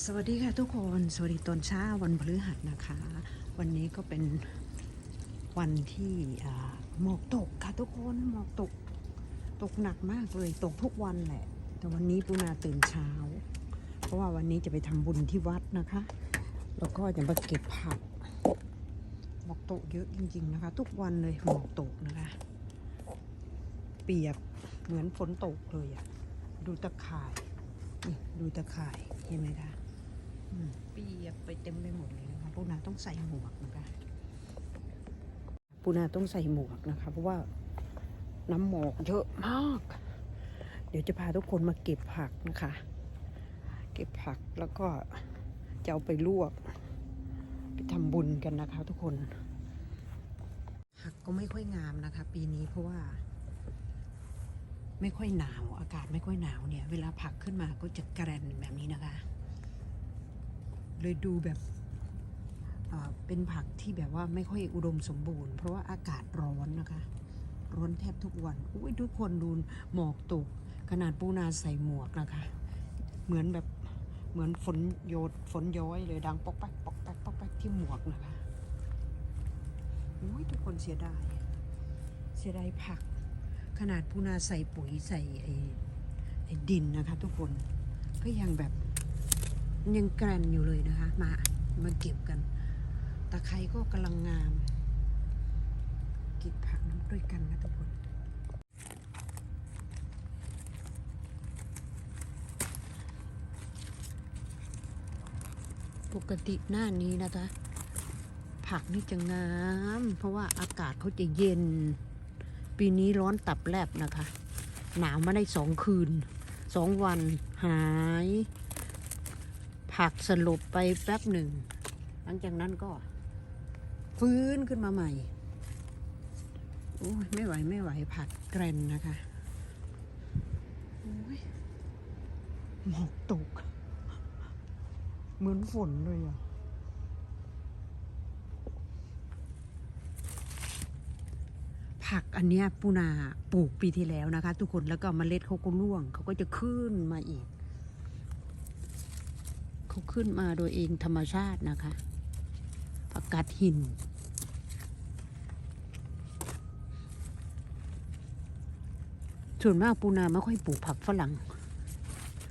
สวัสดีค่ะทุกคน สวัสดีตอนเช้าวันพฤหัสนะคะ วันนี้ก็เป็นวันที่หมอกตกค่ะทุกคนหมอกตกตกหนักมากเลยตกทุกวันแหละ แต่วันนี้ปูนาตื่นเช้า เพราะว่าวันนี้จะไปทำบุญที่วัดนะคะ แล้วก็จะมาเก็บผักหมอกตกเยอะจริง ๆนะคะ ทุกวันเลยหมอกตกนะคะ เปียกเหมือนฝนตกเลยอะดูตะข่ายดูตะข่ายเห็นไหมคะ เปียกไปเต็มไปหมดเลยนะคะปูนาต้องใส่หมวกนะคะปูนาต้องใส่หมวกนะคะ เพราะว่าน้ำหมอกเยอะมาก เดี๋ยวจะพาทุกคนมาเก็บผักนะคะ เก็บผักแล้วก็จะเอาไปลวก ไปทำบุญกันนะคะ ทุกคนผักก็ไม่ค่อยงามนะคะ ปีนี้เพราะว่า ไม่ค่อยหนาวอากาศไม่ค่อยหนาวเนี่ย เวลาผักขึ้นมาก็จะแกรนแบบนี้นะคะ เลยดูแบบเป็นผักที่แบบว่าไม่ค่อยอุดมสมบูรณ์ เพราะว่าอากาศร้อนนะคะ ร้อนแทบทุกวันอุ้ยทุกคนดูหมอกตก ขนาดปูนาใส่หมวกนะคะ เหมือนแบบเหมือนฝนโยดฝนย้อยเลยดังปอกแป๊กปอกแป๊กปอกแป๊กที่หมวกนะคะอุ้ยทุกคนเสียดาย เสียดายผัก ขนาดปูนาใส่ปุ๋ยใส่ไอ้ดินนะคะ ทุกคนก็ยังแบบ ยังแกรนอยู่เลยนะคะ มามาเก็บกัน ตะไคร้ก็กำลังงามเก็บผักน้ำด้วยกันนะทุกคนปกติหน้านี้นะคะ ผักนี่จะงาม เพราะว่าอากาศเขาจะเย็น ปีนี้ร้อนตับแลบนะคะ หนาวมาได้สองคืนสองวันหาย ผักสลบไปแป๊บหนึ่ง หลังจากนั้นก็ ฟื้นขึ้นมาใหม่โอ้ยไม่ไหวไม่ไหวผักแกรนนะคะโอ้ยหมอกตก เหมือนฝนเลยอะผักอันเนี้ยปูนาปลูกปีที่แล้วนะคะ ทุกคนแล้วก็เมล็ดเขาก็ร่วงเขาก็จะขึ้นมาอีก เขาขึ้นมาโดยเองธรรมชาตินะคะผักกาดหิน ส่วนมากปูนาไม่ค่อยปลูกผักฝรั่ง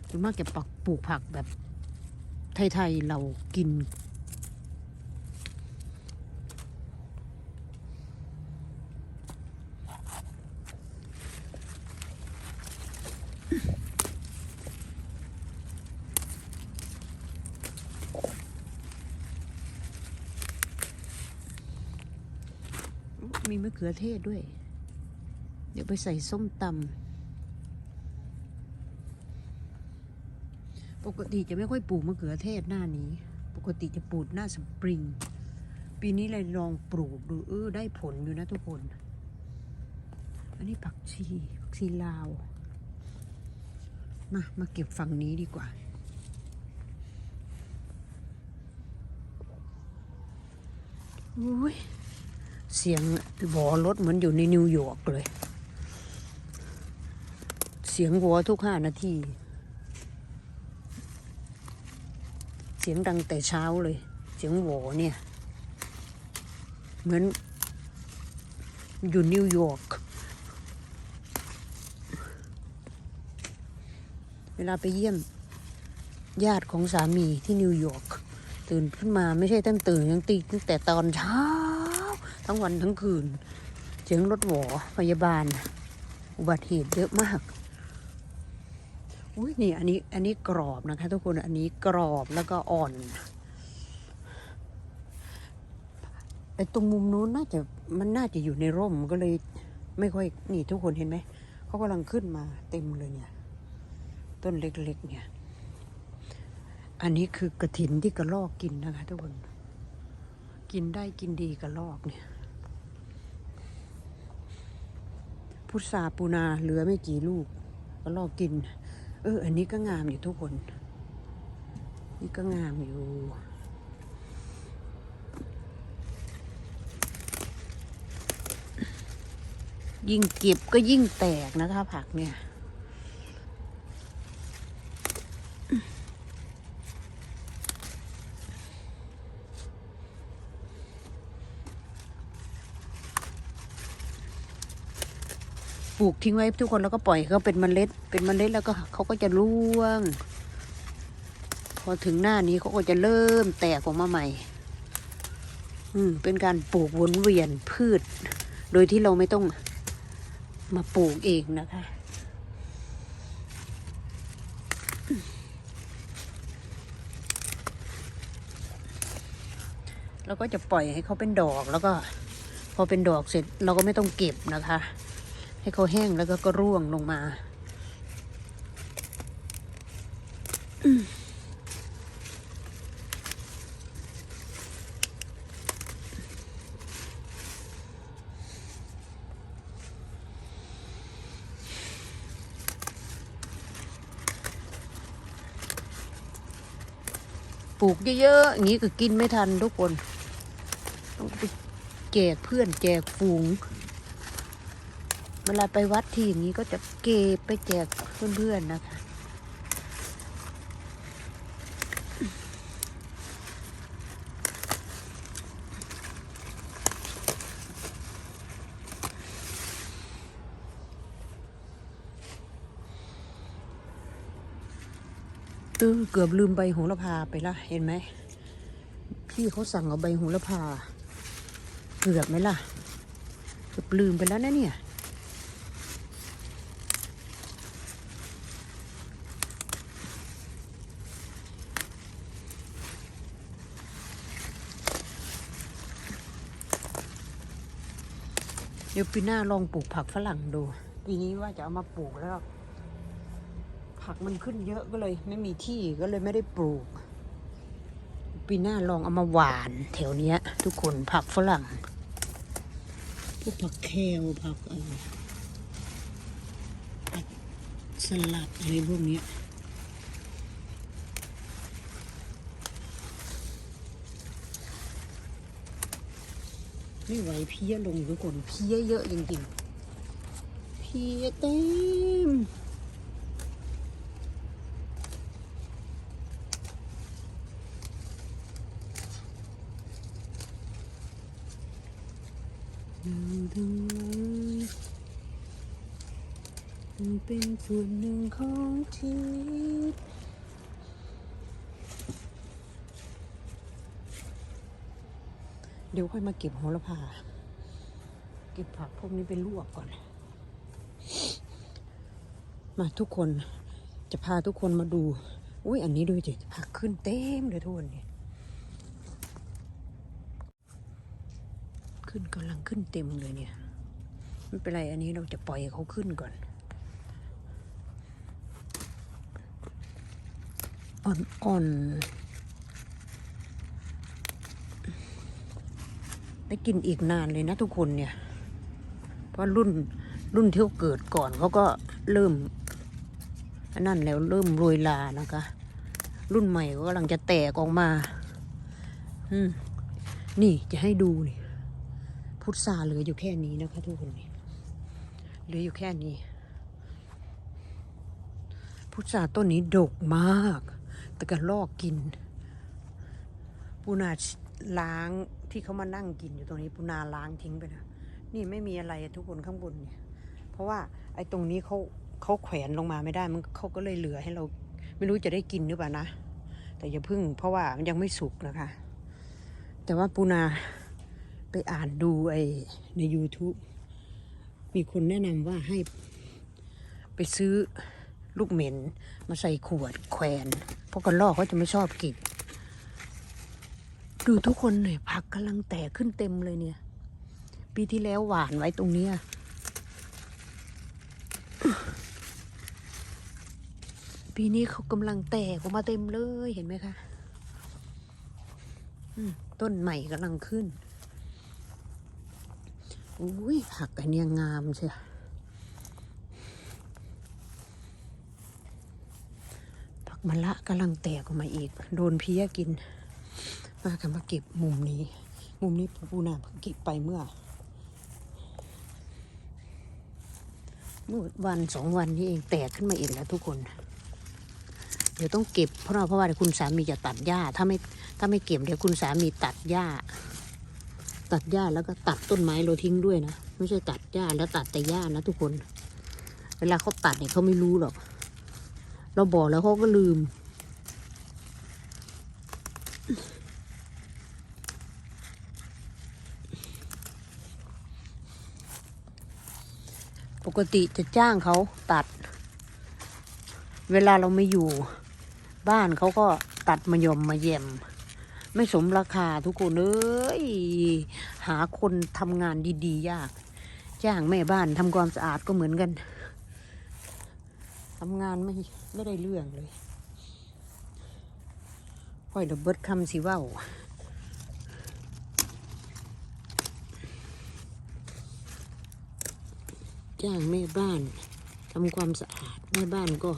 ส่วนมากจะปักปลูกผักแบบไทย ๆ เรากิน มีมะเขือเทศด้วย เดี๋ยวไปใส่ส้มตำปกติจะไม่ค่อยปลูกมะเขือเทศหน้านี้ ปกติจะปลูกหน้าสปริง ปีนี้เลยลองปลูกดูเออได้ผลอยู่นะทุกคน อันนี้ผักชีผักชีลาว มา มาเก็บฝั่งนี้ดีกว่าอุ้ย เสียงวอรถเหมือนอยู่ในนิวยอร์กเลย เสียงวัวทุกห้านาที เสียงดังแต่เช้าเลย เสียงวอเนี่ย เหมือนอยู่นิวยอร์ก เวลาไปเยี่ยมญาติของสามีที่นิวยอร์ก ตื่นขึ้นมาไม่ใช่ตั้งตื่นยังตีตั้งแต่ตอนเช้า ทั้งวันทั้งคืน เสียงรถหวอพยาบาล อุบัติเหตุเยอะมากอุ้ยนี่อันนี้อันนี้กรอบนะคะ ทุกคนอันนี้กรอบแล้วก็อ่อนไอ้ตรงมุมนู้นน่าจะมันน่าจะอยู่ในร่มก็เลยไม่ค่อยนี่ทุกคนเห็นไหมเขากำลังขึ้นมาเต็มเลยเนี่ย ต้นเล็กๆ เนี่ย อันนี้คือกระถินที่กระลอกกินนะคะ ทุกคน กินได้กินดีกระลอกเนี่ย พุทราปูนาเหลือไม่กี่ลูกกระลอกกิน เออ อันนี้ก็งามอยู่ทุกคน นี่ก็งามอยู่ ยิ่งเก็บก็ยิ่งแตกนะคะผักเนี่ย ลูกทิ้งไว้ทุกคนแล้วก็ปล่อยเขาเป็นเมล็ด เป็นเมล็ดแล้วก็เขาก็จะร่วง พอถึงหน้านี้เขาก็จะเริ่มแตกออกมาใหม่ อืม เป็นการปลูกวนเวียนพืช โดยที่เราไม่ต้องมาปลูกเองนะคะเราก็จะปล่อยให้เขาเป็นดอกแล้วก็ พอเป็นดอกเสร็จเราก็ไม่ต้องเก็บนะคะ ให้เขาแห้งแล้วก็ก็ร่วงลงมาปลูกเยอะๆอย่างนี้ก็กินไม่ทันทุกคน ต้องไปแจกเพื่อนแจกฝูง เวลาไปวัดที่อย่างนี้ก็จะเก็บไปแจกเพื่อนๆนะคะ เออเกือบลืมใบโหระพาไปละเห็นไหม พี่เขาสั่งเอาใบโหระพา เกือบไหมล่ะ เกือบลืมไปแล้วนะเนี่ย ดี๋ยวปีหน้าลองปลูกผักฝรั่งดู ปีนี้ว่าจะเอามาปลูกแล้ว ผักมันขึ้นเยอะก็เลย ไม่มีที่ก็เลยไม่ได้ปลูก ปีหน้าลองเอามาหวานแถวเนี้ย ทุกคนผักฝรั่งพวกผักแคลผักเออผักสลัดอะไรพวกเนี้ ไม่ไหวเพี้ยลงทุกคนเพี้ยเยอะจริงๆเพี้ยเต็ม อยู่ตรงนั้นมันเป็นส่วนหนึ่งของชีวิต เดี๋ยวค่อยมาเก็บโหระพา เก็บผักพวกนี้ไปลวกก่อน มาทุกคนจะพาทุกคนมาดู อุ้ยอันนี้ดูสิผักขึ้นเต็มเลยทุกคนเนี่ยขึ้นกำลังขึ้นเต็มเลยเนี่ยไม่เป็นไรอันนี้เราจะปล่อยเขาขึ้นก่อนอ่อนๆ ได้กินอีกนานเลยนะทุกคนเนี่ย เพราะรุ่นรุ่นที่เขาเกิดก่อนเขาก็เริ่มนั่นแล้วเริ่มโรยลานะคะ รุ่นใหม่ก็กำลังจะแตกออกมา อืมนี่จะให้ดูนี่พุทราเหลืออยู่แค่นี้นะคะ ทุกคนนี่เหลืออยู่แค่นี้ พุทราต้นนี้ดกมาก แต่ก็ลอกกินปูนาล้าง ที่เขามานั่งกินอยู่ตรงนี้ปูนาล้างทิ้งไปนะนี่ไม่มีอะไรทุกคนข้างบนเนี่ย เพราะว่าไอ้ตรงนี้เขาเขาแขวนลงมาไม่ได้มันเขาก็เลยเหลือให้เราไม่รู้จะได้กินหรือเปล่านะแต่อย่าพึ่งเพราะว่ามันยังไม่สุกนะคะ แต่ว่าปูนาไปอ่านดูไอ้ใน YouTube มีคนแนะนำว่าให้ไปซื้อลูกเหม็นมาใส่ขวดแขวนเพราะกระรอกเขาจะไม่ชอบกิน ดูทุกคนหน่อยผักกำลังแตกขึ้นเต็มเลยเนี่ย ปีที่แล้วหวานไว้ตรงเนี้ยปีนี้เขากำลังแตกออกมาเต็มเลยเห็นไหมคะต้นใหม่กำลังขึ้นอุ้ยผักอันนี้งามเชียวผักมะละกำลังแตกออกมาอีก โดนเพี้ยกิน มากันมาเก็บมุมนี้ มุมนี้ปูนาเพิ่งเก็บไปเมื่อ เมื่อวันสองวันนี้เองแตกขึ้นมาอีกแล้วทุกคน เดี๋ยวต้องเก็บเพราะเราเพราะว่าคุณสามีจะตัดหญ้า ถ้าไม่ถ้าไม่เก็บเดี๋ยวคุณสามีตัดหญ้า ตัดหญ้าแล้วก็ตัดต้นไม้เราทิ้งด้วยนะไม่ใช่ตัดหญ้าแล้วตัดแต่หญ้านะทุกคน เวลาเขาตัดเนี่ยเขาไม่รู้หรอก เราบอกแล้วเขาก็ลืม ปกติจะจ้างเขาตัด เวลาเราไม่อยู่ บ้านเขาก็ตัดมายมมาเยี่ยม ไม่สมราคาทุกคนเอ้ย หาคนทำงานดีๆ ยาก จ้างแม่บ้านทำความสะอาดก็เหมือนกันทำงานไม่ไม่ได้เรื่องเลยค่อยระเบิดคำสิว่า จ้างแม่บ้านทำความสะอาดแม่บ้านก็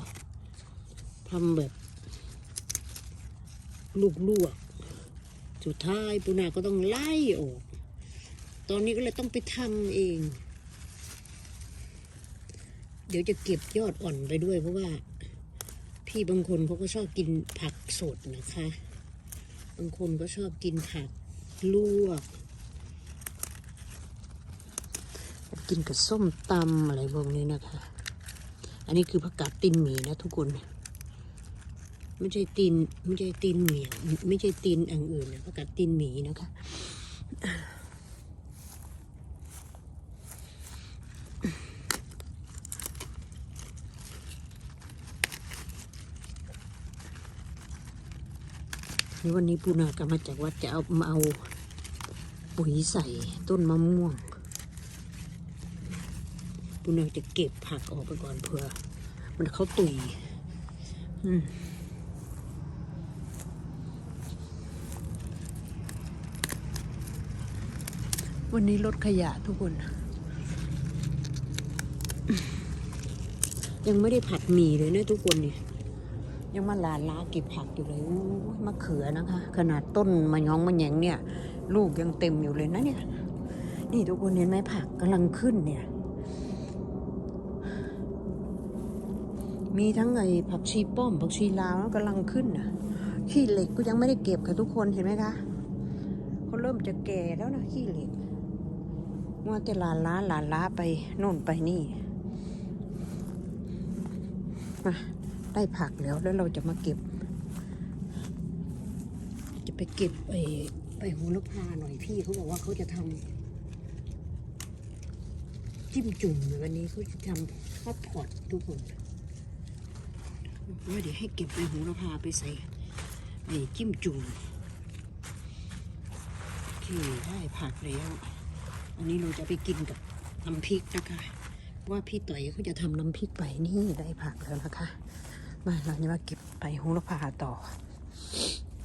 ทำแบบลวกๆสุดท้ายปุนาก็ต้องไล่ออก ตอนนี้ก็เลยต้องไปทำเอง เดี๋ยวจะเก็บยอดอ่อนไปด้วยเพราะว่า พี่บางคนเขาก็ชอบกินผักสดนะคะ บางคนก็ชอบกินผักลวก กินกับส้มตำอะไรพวกนี้นะคะ อันนี้คือผักกาดตีนหมีนะทุกคน ไม่ใช่ตีนไม่ใช่ตีนหมีไม่ใช่ตีนอันอื่นนะผักกาดตีนหมีนะคะวันนี้ปูนากลับมาจากวัดจะเอามาเอาปุ๋ยใส่ต้นมะม่วง ปูนาจะเก็บผักออกไปก่อนเผื่อ มันเขาตุย อืมวันนี้ลดขยะทุกคน ยังไม่ได้ผัดหมี่เลยนะทุกคนเนี่ยยังมาลาล้าเก็บผักอยู่เลยอู้ยมะเขือนะคะ ขนาดต้นมะยองมะแยงเนี่ย ลูกยังเต็มอยู่เลยนะเนี่ย นี่ทุกคนเห็นไหมผักกำลังขึ้นเนี่ย มีทั้งไอ้ผักชีป้อมผักชีลาวกำลังขึ้นน่ะขี้เหล็กก็ยังไม่ได้เก็บค่ะทุกคนเห็นไหมคะเขาเริ่มจะแก่แล้วนะขี้เหล็กมัวแต่ลาล้าลาล้าไปโน่นไปนี่มาได้ผักแล้วแล้วเราจะมาเก็บ จะไปเก็บไปไปโหระพาหน่อยพี่เขาบอกว่าเขาจะทำจิ้มจุ่มวันนี้เขาจะทำข้าวพอดทุกคน ว่าเดี๋ยวให้เก็บใบโหระพาไปใส่ไอ้จิ้มจุ่มโอเคได้ผักแล้ว อันนี้เราจะไปกินกับน้ำพริกนะคะ ว่าพี่ต่อยเขาจะทำน้ำพริกไปนี่ได้ผักแล้วนะคะ มาเราจะมาเก็บใบโหระพาต่อ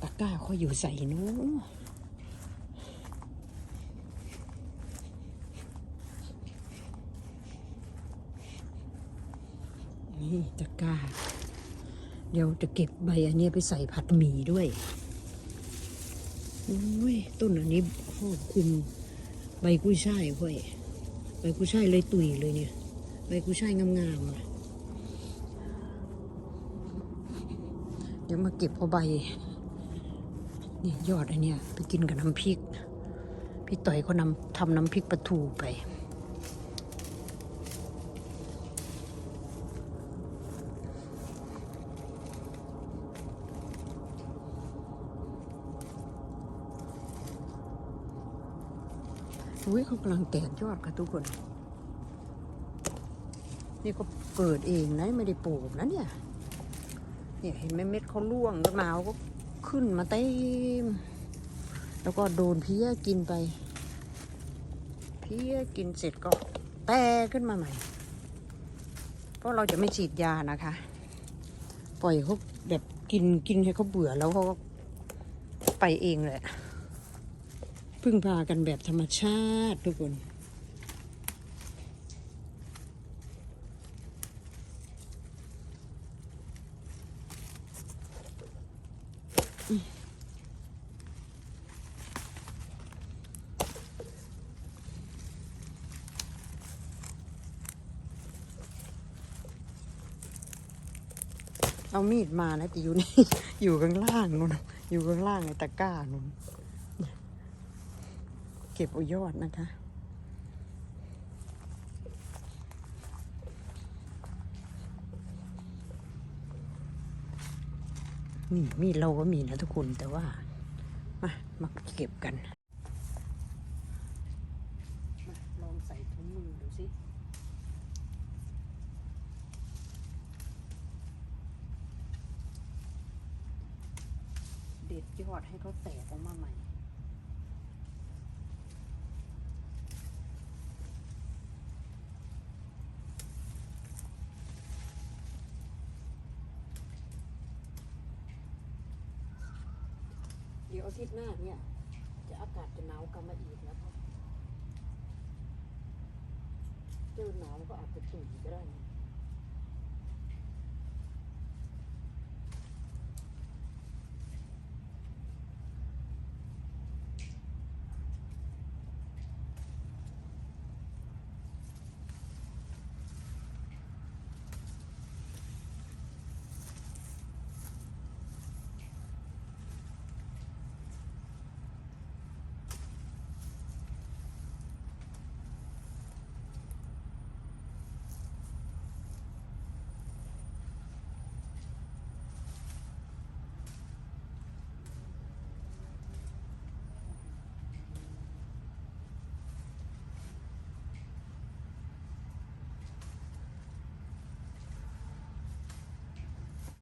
ตะกร้าเขาอยู่ใส่นู้นนี่ตะกร้า เดี๋ยวจะเก็บใบอันนี้ไปใส่ผัดหมี่ด้วยโอ้ยต้นอันนี้ครอบคลุมใบกุ้ยช่ายเว้ยใบกุ้ยช่ายเลยตุยเลยเนี่ย ใบกุ้ยช่ายงามๆอะเดี๋ยวมาเก็บเอใบนี่ยอดอันเนี้ยไปกินกับน้ำพริก พี่ต่อยเขานำทำน้ำพริกปลาทูไป อุ้ยเขากำลังแตกยอดค่ะทุกคน นี่ก็เกิดเองนะไม่ได้ปลูกนะเนี่ย เนี่ยเห็นไหมเม็ดเขาร่วงแล้วมาก็ขึ้นมาเต็ม แล้วก็โดนเพี้ยกินไป เพี้ยกินเสร็จก็แตกขึ้นมาใหม่ เพราะเราจะไม่ฉีดยานะคะ ปล่อยเขาแบบกินกินให้เขาเบื่อแล้วเขาก็ไปเองแหละ พึ่งพากันแบบธรรมชาติทุกคนเอามีดมานะแต่อยู่นี่อยู่ข้างล่างนู่นอยู่ข้างล่างในตะกร้านู่น เก็บเอายอดนะคะ นี่มีเราก็มีนะทุกคนแต่ว่า มามาเก็บกันลองใส่ถุงมือดูสิเด็ดยอดให้เขาแตกออกมาใหม่ อาทิตย์หน้าเนี่ย จะอากาศจะหนาวกลับมาอีกแล้วครับเจอหนาวก็อาจจะตุ่ยก็ได้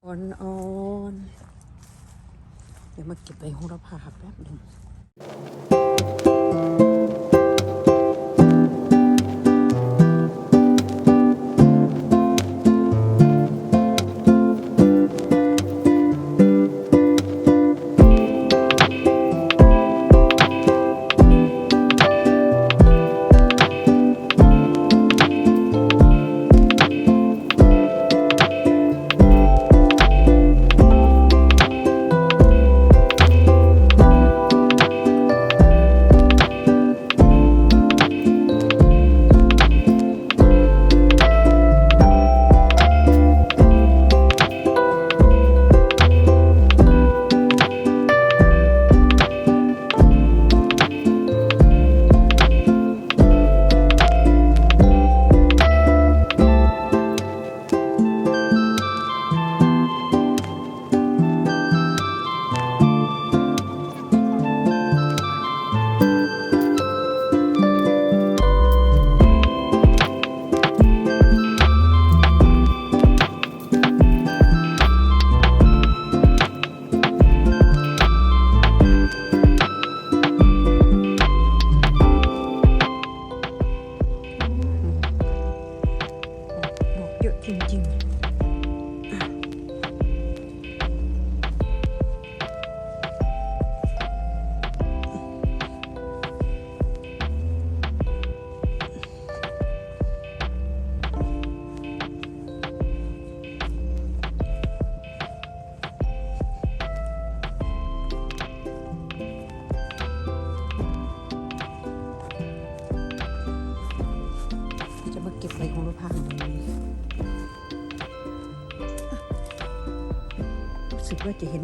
อ่อ่อนๆเดี๋ยวมาเก็บใบโหระพาแป๊บหนึ่ง ดอก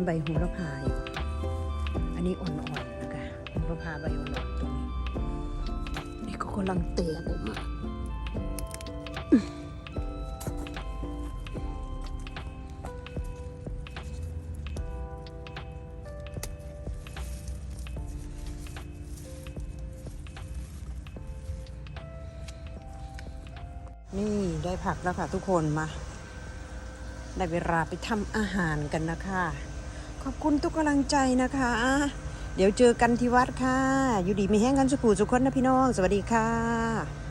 ใบโหระพาอยู่ อันนี้อ่อนๆนะคะโหระพาใบอ่อนๆตรงนี้ นี่ก็กำลังเตะออกมานี่ได้ผักแล้วค่ะทุกคนมา ได้เวลาไปทำอาหารกันนะคะ ขอบคุณทุกกำลังใจนะคะ เดี๋ยวเจอกันที่วัดค่ะ อยู่ดีมีแห้งกันสุขูสุขคนนะพี่น้อง สวัสดีค่ะ